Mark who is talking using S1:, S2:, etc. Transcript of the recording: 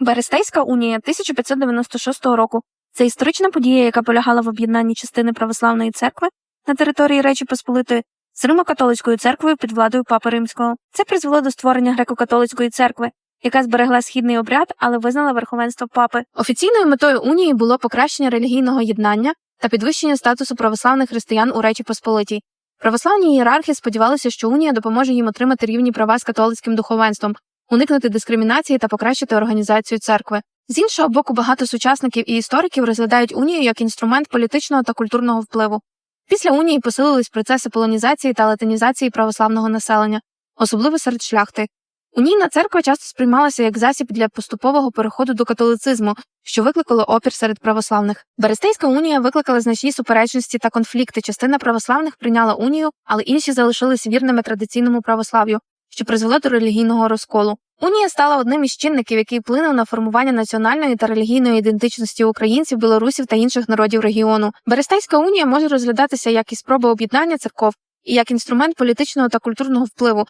S1: Берестейська унія 1596 року це історична подія, яка полягала в об'єднанні частини православної церкви на території Речі Посполитої з Римо-католицькою церквою під владою Папи Римського. Це призвело до створення греко-католицької церкви, яка зберегла східний обряд, але визнала верховенство папи. Офіційною метою унії було покращення релігійного єднання та підвищення статусу православних християн у Речі Посполитій. Православні ієрархи сподівалися, що унія допоможе їм отримати рівні права з католицьким духовенством, уникнути дискримінації та покращити організацію церкви. З іншого боку, багато сучасників і істориків розглядають унію як інструмент політичного та культурного впливу. Після унії посилились процеси полонізації та латинізації православного населення, особливо серед шляхти. Унійна церква часто сприймалася як засіб для поступового переходу до католицизму, що викликало опір серед православних. Берестейська унія викликала значні суперечності та конфлікти. Частина православних прийняла унію, але інші залишились вірними традиційному православ'ю, що призвело до релігійного розколу. Унія стала одним із чинників, який вплинув на формування національної та релігійної ідентичності українців, білорусів та інших народів регіону. Берестейська унія може розглядатися як і спроба об'єднання церков, і як інструмент політичного та культурного впливу,